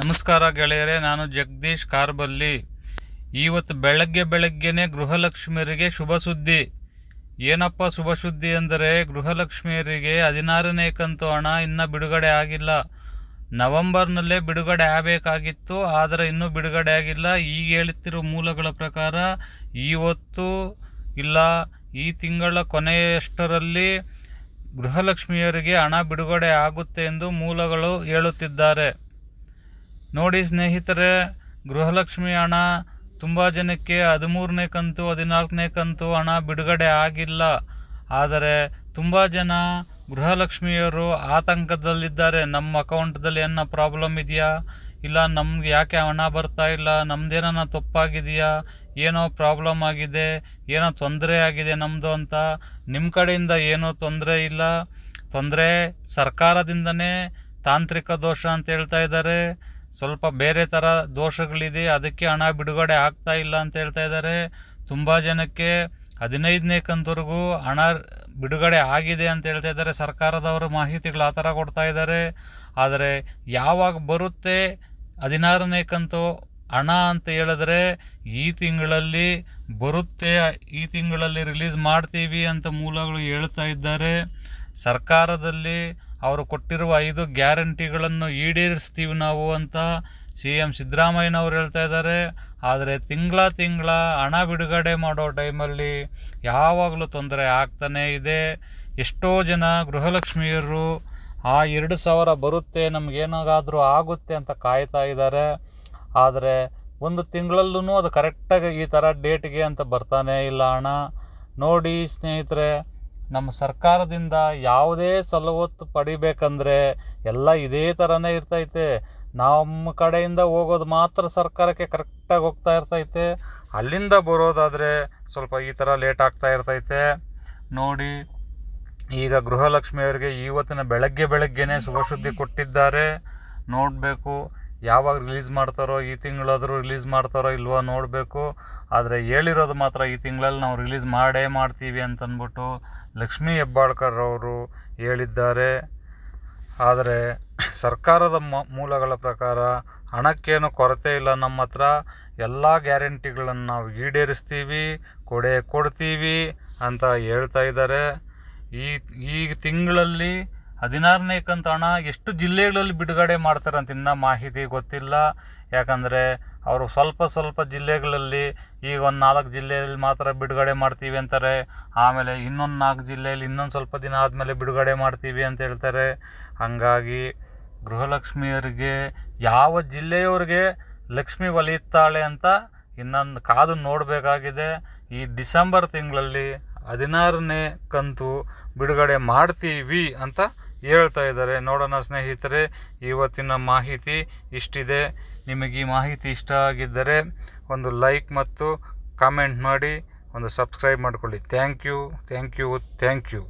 ನಮಸ್ಕಾರ ಗೆಳೆಯರೇ, ನಾನು ಜಗದೀಶ್ ಕಾರ್ಬಲ್ಲಿ. ಇವತ್ತು ಬೆಳಗ್ಗೆ ಬೆಳಗ್ಗೆನೇ ಗೃಹಲಕ್ಷ್ಮಿಯರಿಗೆ ಶುಭ ಸುದ್ದಿ. ಏನಪ್ಪ ಶುಭ ಸುದ್ದಿ ಅಂದರೆ, ಗೃಹಲಕ್ಷ್ಮಿಯರಿಗೆ ಹದಿನಾರನೇ ಕಂತು ಹಣ ಇನ್ನೂ ಬಿಡುಗಡೆ ಆಗಿಲ್ಲ. ನವೆಂಬರ್ನಲ್ಲೇ ಬಿಡುಗಡೆ ಆಗಬೇಕಾಗಿತ್ತು, ಆದರೆ ಇನ್ನೂ ಬಿಡುಗಡೆ ಆಗಿಲ್ಲ. ಈಗ ಹೇಳುತ್ತಿರೋ ಮೂಲಗಳ ಪ್ರಕಾರ ಇವತ್ತು ಇಲ್ಲ. ಈ ತಿಂಗಳ ಕೊನೆಯಷ್ಟರಲ್ಲಿ ಗೃಹಲಕ್ಷ್ಮಿಯರಿಗೆ ಹಣ ಬಿಡುಗಡೆ ಆಗುತ್ತೆ ಎಂದು ಮೂಲಗಳು ಹೇಳುತ್ತಿದ್ದಾರೆ. ನೋಡಿ ಸ್ನೇಹಿತರೆ, ಗೃಹಲಕ್ಷ್ಮಿ ಹಣ ತುಂಬ ಜನಕ್ಕೆ ಹದಿಮೂರನೇ ಕಂತು, ಹದಿನಾಲ್ಕನೇ ಕಂತು ಹಣ ಬಿಡುಗಡೆ ಆಗಿಲ್ಲ. ಆದರೆ ತುಂಬ ಜನ ಗೃಹಲಕ್ಷ್ಮಿಯವರು ಆತಂಕದಲ್ಲಿದ್ದಾರೆ. ನಮ್ಮ ಅಕೌಂಟ್ದಲ್ಲಿ ಏನೋ ಪ್ರಾಬ್ಲಮ್ ಇದೆಯಾ? ಇಲ್ಲ, ನಮ್ಗೆ ಯಾಕೆ ಹಣ ಬರ್ತಾ ಇಲ್ಲ? ನಮ್ದೇನ ತಪ್ಪಾಗಿದೆಯಾ? ಏನೋ ಪ್ರಾಬ್ಲಮ್ ಆಗಿದೆ? ಏನೋ ತೊಂದರೆ ಆಗಿದೆ ನಮ್ಮದು ಅಂತ ನಿಮ್ಮ ಕಡೆಯಿಂದ ಏನೂ ತೊಂದರೆ ಇಲ್ಲ. ತೊಂದರೆ ಸರ್ಕಾರದಿಂದನೇ ತಾಂತ್ರಿಕ ದೋಷ ಅಂತ ಹೇಳ್ತಾ ಇದ್ದಾರೆ. ಸ್ವಲ್ಪ ಬೇರೆ ಥರ ದೋಷಗಳಿದೆ, ಅದಕ್ಕೆ ಹಣ ಬಿಡುಗಡೆ ಆಗ್ತಾ ಇಲ್ಲ ಅಂತ ಹೇಳ್ತಾ ಇದ್ದಾರೆ. ತುಂಬ ಜನಕ್ಕೆ ಹದಿನೈದನೇ ಕಂತವರೆಗೂ ಹಣ ಬಿಡುಗಡೆ ಆಗಿದೆ ಅಂತ ಹೇಳ್ತಾ ಇದ್ದಾರೆ. ಸರ್ಕಾರದವರು ಮಾಹಿತಿಗಳು ಆ ಥರ ಕೊಡ್ತಾ ಇದ್ದಾರೆ. ಆದರೆ ಯಾವಾಗ ಬರುತ್ತೆ ಹದಿನಾರನೇ ಕಂತು ಹಣ ಅಂತ ಹೇಳಿದ್ರೆ ಈ ತಿಂಗಳಲ್ಲಿ ಬರುತ್ತೆ, ಈ ತಿಂಗಳಲ್ಲಿ ರಿಲೀಸ್ ಮಾಡ್ತೀವಿ ಅಂತ ಮೂಲಗಳು ಹೇಳ್ತಾ ಇದ್ದಾರೆ. ಸರ್ಕಾರದಲ್ಲಿ ಅವರು ಕೊಟ್ಟಿರುವ ಐದು ಗ್ಯಾರಂಟಿಗಳನ್ನು ಈಡೇರಿಸ್ತೀವಿ ನಾವು ಅಂತ ಸಿ ಎಂ ಸಿದ್ದರಾಮಯ್ಯನವ್ರು ಹೇಳ್ತಾ ಇದ್ದಾರೆ. ಆದರೆ ತಿಂಗಳ ತಿಂಗಳ ಹಣ ಬಿಡುಗಡೆ ಮಾಡೋ ಟೈಮಲ್ಲಿ ಯಾವಾಗಲೂ ತೊಂದರೆ ಆಗ್ತಾನೇ ಇದೆ. ಎಷ್ಟೋ ಜನ ಗೃಹಲಕ್ಷ್ಮಿಯರು ಆ ಎರಡು ಸಾವಿರ ಬರುತ್ತೆ ನಮಗೇನಾಗಾದರೂ ಆಗುತ್ತೆ ಅಂತ ಕಾಯ್ತಾ ಇದ್ದಾರೆ. ಆದರೆ ಒಂದು ತಿಂಗಳಲ್ಲೂ ಅದು ಕರೆಕ್ಟಾಗಿ ಈ ಥರ ಡೇಟ್ಗೆ ಅಂತ ಬರ್ತಾನೇ ಇಲ್ಲ ಹಣ. ನೋಡಿ ಸ್ನೇಹಿತರೆ ನಮ್ಮ ಸರ್ಕಾರದಿಂದ ಯಾವುದೇ ಸಲವತ್ತು ಪಡಿಬೇಕಂದ್ರೆ ಎಲ್ಲ ಇದೇ ಥರನೇ ಇರ್ತೈತೆ. ನಮ್ಮ ಕಡೆಯಿಂದ ಹೋಗೋದು ಮಾತ್ರ ಸರ್ಕಾರಕ್ಕೆ ಕರೆಕ್ಟಾಗಿ ಹೋಗ್ತಾ ಇರ್ತೈತೆ. ಅಲ್ಲಿಂದ ಬರೋದಾದರೆ ಸ್ವಲ್ಪ ಈ ಥರ ಲೇಟ್ ಆಗ್ತಾ ಇರ್ತೈತೆ. ನೋಡಿ, ಈಗ ಗೃಹಲಕ್ಷ್ಮಿಯವರಿಗೆ ಇವತ್ತಿನ ಬೆಳಗ್ಗೆ ಬೆಳಗ್ಗೆನೇ ಶುಭ ಕೊಟ್ಟಿದ್ದಾರೆ. ನೋಡಬೇಕು. ಯಾವಾಗ ರಿಲೀಸ್ ಮಾಡ್ತಾರೋ, ಈ ತಿಂಗಳಾದರೂ ರಿಲೀಸ್ ಮಾಡ್ತಾರೋ ಇಲ್ವೋ ನೋಡಬೇಕು. ಆದರೆ ಹೇಳಿರೋದು ಮಾತ್ರ ಈ ತಿಂಗಳಲ್ಲಿ ನಾವು ರಿಲೀಸ್ ಮಾಡೇ ಮಾಡ್ತೀವಿ ಅಂತಂದ್ಬಿಟ್ಟು ಲಕ್ಷ್ಮೀ ಹೆಬ್ಬಾಳ್ಕರ್ ಅವರು ಹೇಳಿದ್ದಾರೆ. ಆದರೆ ಸರ್ಕಾರದ ಮೂಲಗಳ ಪ್ರಕಾರ ಹಣಕ್ಕೇನು ಕೊರತೆ ಇಲ್ಲ. ನಮ್ಮ ಹತ್ರ ಎಲ್ಲ ಗ್ಯಾರಂಟಿಗಳನ್ನು ನಾವು ಈಡೇರಿಸ್ತೀವಿ, ಕೊಡೆ ಕೊಡ್ತೀವಿ ಅಂತ ಹೇಳ್ತಾ ಇದ್ದಾರೆ. ಈ ಈ ತಿಂಗಳಲ್ಲಿ ಹದಿನಾರನೇ ಕಂತು ಹಣ ಎಷ್ಟು ಜಿಲ್ಲೆಗಳಲ್ಲಿ ಬಿಡುಗಡೆ ಮಾಡ್ತಾರೆ ಅಂತ ಇನ್ನೂ ಮಾಹಿತಿ ಗೊತ್ತಿಲ್ಲ. ಯಾಕಂದರೆ ಅವರು ಸ್ವಲ್ಪ ಸ್ವಲ್ಪ ಜಿಲ್ಲೆಗಳಲ್ಲಿ ಈಗ ಒಂದು ನಾಲ್ಕು ಜಿಲ್ಲೆಯಲ್ಲಿ ಮಾತ್ರ ಬಿಡುಗಡೆ ಮಾಡ್ತೀವಿ ಅಂತಾರೆ. ಆಮೇಲೆ ಇನ್ನೊಂದು ನಾಲ್ಕು ಜಿಲ್ಲೆಯಲ್ಲಿ ಇನ್ನೊಂದು ಸ್ವಲ್ಪ ದಿನ ಆದಮೇಲೆ ಬಿಡುಗಡೆ ಮಾಡ್ತೀವಿ ಅಂತ ಹೇಳ್ತಾರೆ. ಹಾಗಾಗಿ ಗೃಹಲಕ್ಷ್ಮಿಯರಿಗೆ ಯಾವ ಜಿಲ್ಲೆಯವರಿಗೆ ಲಕ್ಷ್ಮಿ ಒಲಿಯುತ್ತಾಳೆ ಅಂತ ಇನ್ನೊಂದು ಕಾದು ನೋಡಬೇಕಾಗಿದೆ. ಈ ಡಿಸೆಂಬರ್ ತಿಂಗಳಲ್ಲಿ ಹದಿನಾರನೇ ಕಂತು ಬಿಡುಗಡೆ ಮಾಡ್ತೀವಿ ಅಂತ ಹೇಳ್ತಾ ಇದ್ದಾರೆ. ನೋಡೋಣ ಸ್ನೇಹಿತರೆ, ಇವತ್ತಿನ ಮಾಹಿತಿ ಇಷ್ಟಿದೆ. ನಿಮಗೆ ಈ ಮಾಹಿತಿ ಇಷ್ಟ ಆಗಿದ್ದರೆ ಒಂದು ಲೈಕ್ ಮತ್ತು ಕಾಮೆಂಟ್ ಮಾಡಿ, ಒಂದು ಸಬ್ಸ್ಕ್ರೈಬ್ ಮಾಡಿಕೊಳ್ಳಿ. Thank you thank you thank you.